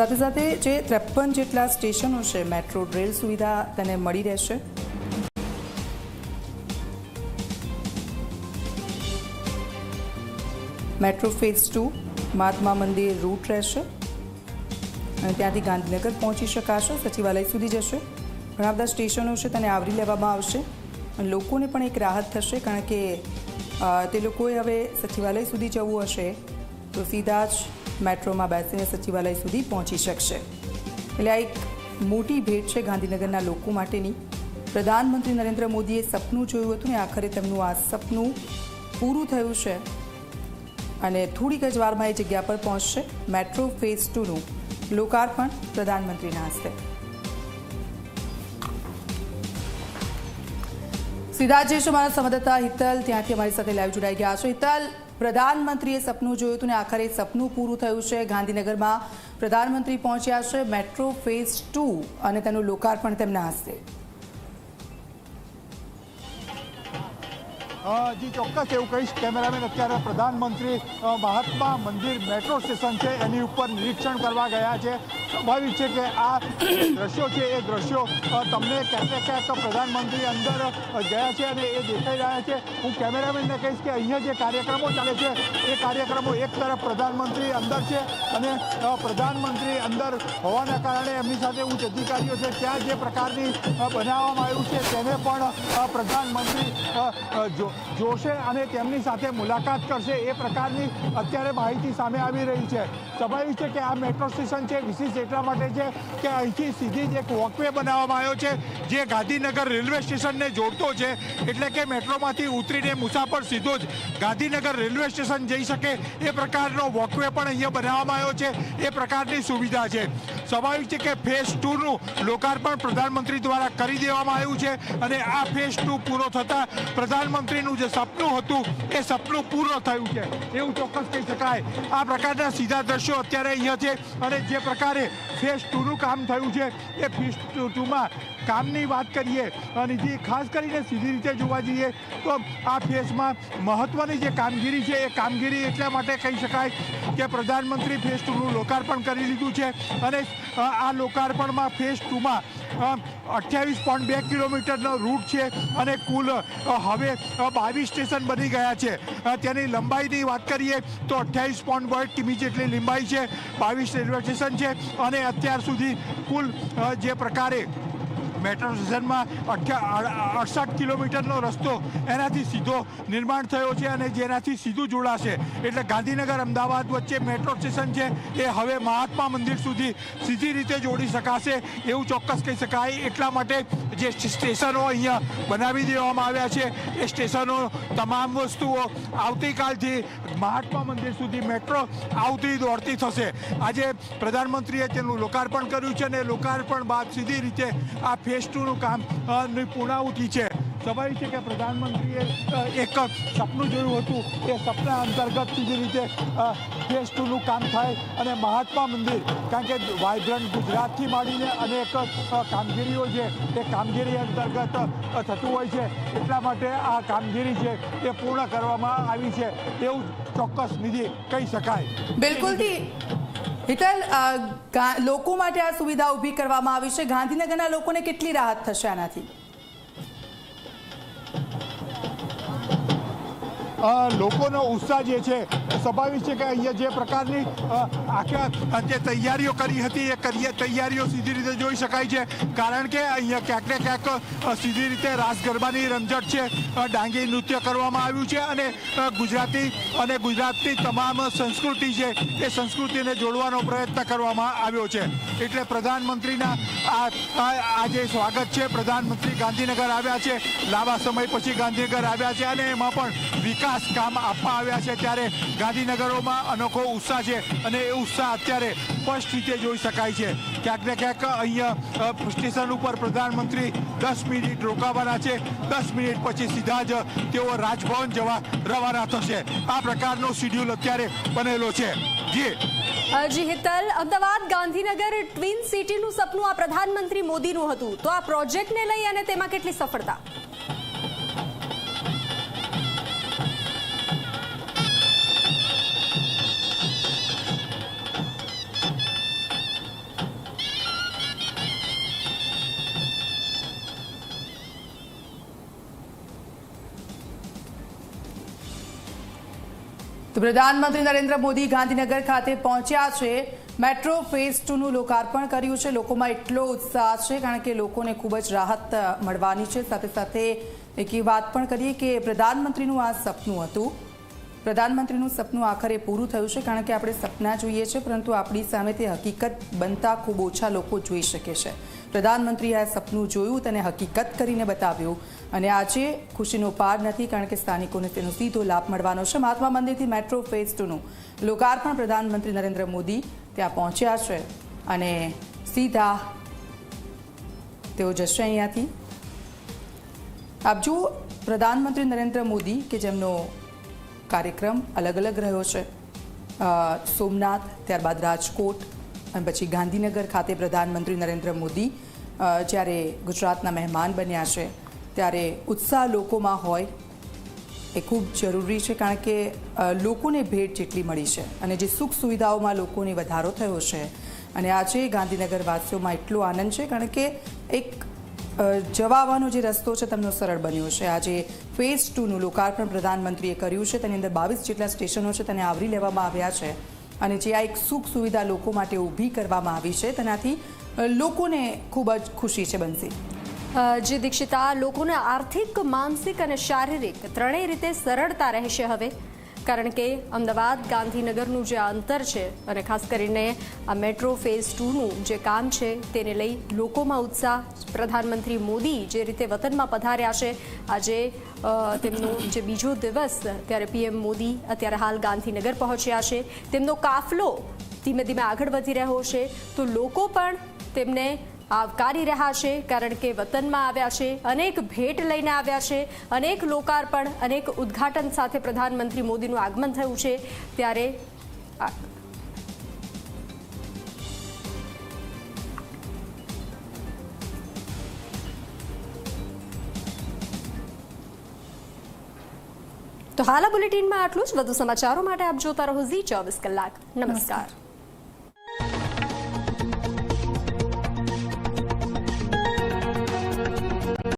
સાથે સાથે જે ત્રેપન જેટલા સ્ટેશનો છે, મેટ્રો, રેલ સુવિધા તેને મળી રહેશે. Metro phase two, Mahatma Mandir route રહેશે. અને ત્યાંથી ગાંધીનગર પહોંચી શકાશે, સચિવાલય સુધી જશે. ઘણા બધા સ્ટેશનો છે, તેને આવરી લેવામાં આવશે. અને લોકોને પણ એક રાહત થશે, કારણ કે તે લોકોએ હવે સચિવાલય સુધી જવું હશે. તો સીધા જ મેટ્રોમાં બેસીને સચિવાલય સુધી પહોંચી શકશે. એટલે આ એક મોટી ભેટ છે ગાંધીનગરના લોકો માટેની. પ્રધાનમંત્રી નરેન્દ્ર મોદીએ સપનું જોયું હતું ને, આખરે તેમનું આ સપનું પૂરું થયું છે. અને થોડીક જ વારમાં એ જગ્યા પર પહોંચશે, મેટ્રો ફેઝ ટુનું લોકાર્પણ પ્રધાનમંત્રીના હસ્તે. સીધા જઈશું મારા સંવાદદાતા હિતલ, ત્યાંથી અમારી સાથે લાઈવ જોડાઈ ગયા છો. હિતલ પ્રધાનમંત્રીએ સપનું જોયું હતું ને આખરે સપનું પૂરું થયું છે. ગાંધીનગરમાં પ્રધાનમંત્રી પહોંચ્યા છે મેટ્રો ફેઝ ટુ અને તેનું લોકાર્પણ તેમના હસ્તે. જી, ચોક્કસ એવું કહીશ, કેમેરામેન અત્યારે પ્રધાનમંત્રી મહાત્મા મંદિર મેટ્રો સ્ટેશન છે, એની ઉપર નિરીક્ષણ કરવા ગયા છે. સ્વાભાવિક છે કે આ દ્રશ્યો છે, એ દ્રશ્યો તમને ક્યાંક ક્યાંક પ્રધાનમંત્રી અંદર ગયા છે અને એ દેખાઈ રહ્યા છે. હું કેમેરામેનને કહીશ કે અહીંયા જે કાર્યક્રમો ચાલે છે, એ કાર્યક્રમો એક તરફ પ્રધાનમંત્રી અંદર છે અને પ્રધાનમંત્રી અંદર હોવાના કારણે એમની સાથે ઉચ્ચ અધિકારીઓ છે, ત્યાં જે પ્રકારની બનાવવામાં આવ્યું છે, તેને પણ પ્રધાનમંત્રી જો- જોશે અને તેમની સાથે મુલાકાત કરશે એ પ્રકારની અત્યારે માહિતી સામે આવી રહી છે. સ્વાભાવિક છે કે આ મેટ્રો સ્ટેશન છે વિશેષ એટલા માટે છે કે અહીંથી સીધી જ એક વોકવે બનાવવામાં આવ્યો છે. જે ગાંધીનગર રેલવે સ્ટેશનને જોડતો છે, એટલે કે મેટ્રોમાંથી ઉતરીને મુસાફર સીધો જ ગાંધીનગર રેલવે સ્ટેશન જઈ શકે. એ પ્રકારનો વોકવે પણ અહીંયા બનાવવામાં આવ્યો છે. એ પ્રકારની સુવિધા છે. સ્વાભાવિક છે કે ફેઝ ટુનું લોકાર્પણ પ્રધાનમંત્રી દ્વારા કરી દેવામાં આવ્યું છે અને આ ફેઝ ટુ પૂરો થતાં પ્રધાનમંત્રીનું જે સપનું હતું, એ સપનું પૂર્ણ થયું છે. એવું ચોક્કસ કહી શકાય. આ પ્રકારના સીધા દ્રશ્યો અત્યારે અહીંયા છે અને જે પ્રકારે ફેઝ ટુનું કામ થયું છે, એ ફેઝ ટુમાં કામની વાત કરીએ અને જે ખાસ કરીને સીધી રીતે જોવા જઈએ તો આ ફેઝમાં મહત્વની જે કામગીરી છે, એ કામગીરી એટલા માટે કહી શકાય કે પ્રધાનમંત્રી ફેઝ ટુનું લોકાર્પણ કરી લીધું છે અને આ લોકાર્પણમાં ફેઝ ટુમાં અઠ્યાવીસ પોઈન્ટ બે કિલોમીટરનો રૂટ છે અને કુલ હવે બાવીસ સ્ટેશન બની ગયા છે. તેની લંબાઈની વાત કરીએ તો અઠ્યાવીસ પોઈન્ટ બે કિમી જેટલી લંબાઈ છે, બાવીસ રેલવે સ્ટેશન છે અને અત્યાર સુધી કુલ જે પ્રકારે મેટ્રો સ્ટેશનમાં અડસઠ કિલોમીટરનો રસ્તો એનાથી સીધો નિર્માણ થયો છે અને જેનાથી સીધું જોડાશે. એટલે ગાંધીનગર, અમદાવાદ વચ્ચે મેટ્રો સ્ટેશન છે, એ હવે મહાત્મા મંદિર સુધી સીધી રીતે જોડી શકાશે. એવું ચોક્કસ કહી શકાય. એટલા માટે જે સ્ટેશનો અહીંયા બનાવી દેવામાં આવ્યા છે, એ સ્ટેશનો તમામ વસ્તુઓ આવતીકાલથી મહાત્મા મંદિર સુધી મેટ્રો આવતી દોડતી થશે. આજે પ્રધાનમંત્રીએ તેનું લોકાર્પણ કર્યું છે અને લોકાર્પણ બાદ સીધી રીતે આ ફેઝ ટુનું કામ પૂર્ણાહુતિ છે. સ્વાભાવિક છે કે પ્રધાનમંત્રીએ એક એક સપનું જોયું હતું. એ સપના અંતર્ગત જે રીતે ફેઝ ટુનું કામ થાય અને મહાત્મા મંદિર, કારણ કે વાઇબ્રન્ટ ગુજરાતથી માંડીને અનેક કામગીરીઓ છે. એ કામગીરી અંતર્ગત થતું હોય છે. એટલા માટે આ કામગીરી છે એ પૂર્ણ કરવામાં આવી છે. એવું ચોક્કસ નિધિ કહી શકાય. બિલકુલથી હિતલ લોકો માટે આ સુવિધા ઊભી કરવામાં આવી છે. ગાંધીનગરના લોકોને કેટલી રાહત થશે આનાથી? લોકોનો ઉત્સાહ જે છે, સ્વાભાવિક છે કે અહીંયા જે પ્રકારની આખા જે તૈયારીઓ કરી હતી, એ કરીએ, તૈયારીઓ સીધી રીતે જોઈ શકાય છે. કારણ કે અહીંયા ક્યાંક ને ક્યાંક સીધી રીતે રાસ ગરબાની રમઝટ છે ડાંગી નૃત્ય કરવામાં આવ્યું છે અને ગુજરાતી અને ગુજરાતની તમામ સંસ્કૃતિ છે એ સંસ્કૃતિને જોડવાનો પ્રયત્ન કરવામાં આવ્યો છે. એટલે પ્રધાનમંત્રીના આ જે સ્વાગત છે, પ્રધાનમંત્રી ગાંધીનગર આવ્યા છે. લાંબા સમય પછી ગાંધીનગર આવ્યા છે અને એમાં પણ વિકાસ કામ આપવા આવ્યા છે ત્યારે ગાંધીનગરોમાં અનોખો ઉત્સાહ છે અને એ ઉત્સાહ અત્યારે સ્પષ્ટ રીતે જોઈ શકાય છે. ક્યાંક ને ક્યાંક અહીંયા સ્ટેશન ઉપર પ્રધાનમંત્રી દસ મિનિટ રોકાવાના છે. દસ મિનિટ પછી સીધા જ તેઓ રાજભવન જવા રવાના થશે. આ પ્રકારનો શિડ્યુલ અત્યારે બનેલો છે. જી. જી હિતલ, અમદાવાદ ગાંધીનગર ટ્વિન સિટીનું સપનું આ પ્રધાનમંત્રી મોદીનું હતું. તો આ પ્રોજેક્ટને લઈ અને તેમાં કેટલી સફળતા? પ્રધાનમંત્રી નરેન્દ્ર મોદી ગાંધીનગર ખાતે પહોંચ્યા છે. મેટ્રો ફેઝ ટુનું લોકાર્પણ કર્યું છે. લોકોમાં એટલો ઉત્સાહ છે કારણ કે લોકોને ખૂબ જ રાહત મળવાની છે. સાથે સાથે એક વાત પણ કરીએ કે પ્રધાનમંત્રીનું આ સપનું હતું. પ્રધાનમંત્રીનું સપનું આખરે પૂરું થયું છે કારણ કે આપણે સપના જોઈએ છે, પરંતુ આપણી સામે તે હકીકત બનતા ખૂબ ઓછા લોકો જોઈ શકે છે. પ્રધાનમંત્રીએ આ સપનું જોયું, તેને હકીકત કરીને બતાવ્યું. અને આજે ખુશીનો પાર નથી, કારણ કે સ્થાનિકોને તેનો સીધો લાભ મળવાનો છે. મહાત્મા મંદિરથી મેટ્રો ફેઝ ટુનું લોકાર્પણ પ્રધાનમંત્રી નરેન્દ્ર મોદી ત્યાં પહોંચ્યા છે અને સીધા તેઓ જશે અહીંયાથી. આપ જુઓ, પ્રધાનમંત્રી નરેન્દ્ર મોદી કે જેમનો કાર્યક્રમ અલગ અલગ રહ્યો છે. સોમનાથ, ત્યારબાદ રાજકોટ અને પછી ગાંધીનગર ખાતે પ્રધાનમંત્રી નરેન્દ્ર મોદી જ્યારે ગુજરાતના મહેમાન બન્યા છે. ત્યારે ઉત્સાહ લોકોમાં હોય એ ખૂબ જરૂરી છે, કારણ કે લોકોને ભેટ જેટલી મળી છે અને જે સુખ સુવિધાઓમાં લોકોને વધારો થયો છે. અને આજે ગાંધીનગર વાસીઓમાં એટલો આનંદ છે, કારણ કે એક જવાવાનો જે રસ્તો છે તેમનો સરળ બન્યો છે. આજે ફેઝ ટુનું લોકાર્પણ પ્રધાનમંત્રીએ કર્યું છે, તેની અંદર બાવીસ જેટલા સ્ટેશનો છે તેને આવરી લેવામાં આવ્યા છે. અને જે આ એક સુખ સુવિધા લોકો માટે ઊભી કરવામાં આવી છે, તેનાથી લોકોને ખૂબ જ ખુશી છે બનશે. જે દીક્ષિતા, લોકોને આર્થિક, માનસિક અને શારીરિક ત્રણેય રીતે સરળતા રહેશે હવે. કારણ કે અમદાવાદ ગાંધીનગરનું જે અંતર છે અને ખાસ કરીને આ મેટ્રો ફેઝ ટુનું જે કામ છે તેને લઈ લોકોમાં ઉત્સાહ. પ્રધાનમંત્રી મોદી જે રીતે વતનમાં પધાર્યા છે, આજે તેમનો જે બીજો દિવસ ત્યારે પીએમ મોદી અત્યારે હાલ ગાંધીનગર પહોંચ્યા છે. તેમનો કાફલો ધીમે ધીમે આગળ વધી રહ્યો છે. તો લોકો પણ તેમને આવકારી રહ્યા છે, કારણ કે વતનમાં આવ્યા છે, અનેક ભેટ લઈને આવ્યા છે, અનેક લોકાર્પણ, અનેક ઉદ્ઘાટન સાથે પ્રધાનમંત્રી મોદીનું આગમન થયું છે. ત્યારે તો હાલ બુલેટિનમાં આટલું જ. વધુ સમાચારો માટે આપ જોતા રહો ઝી ચોવીસ કલાક. નમસ્કાર.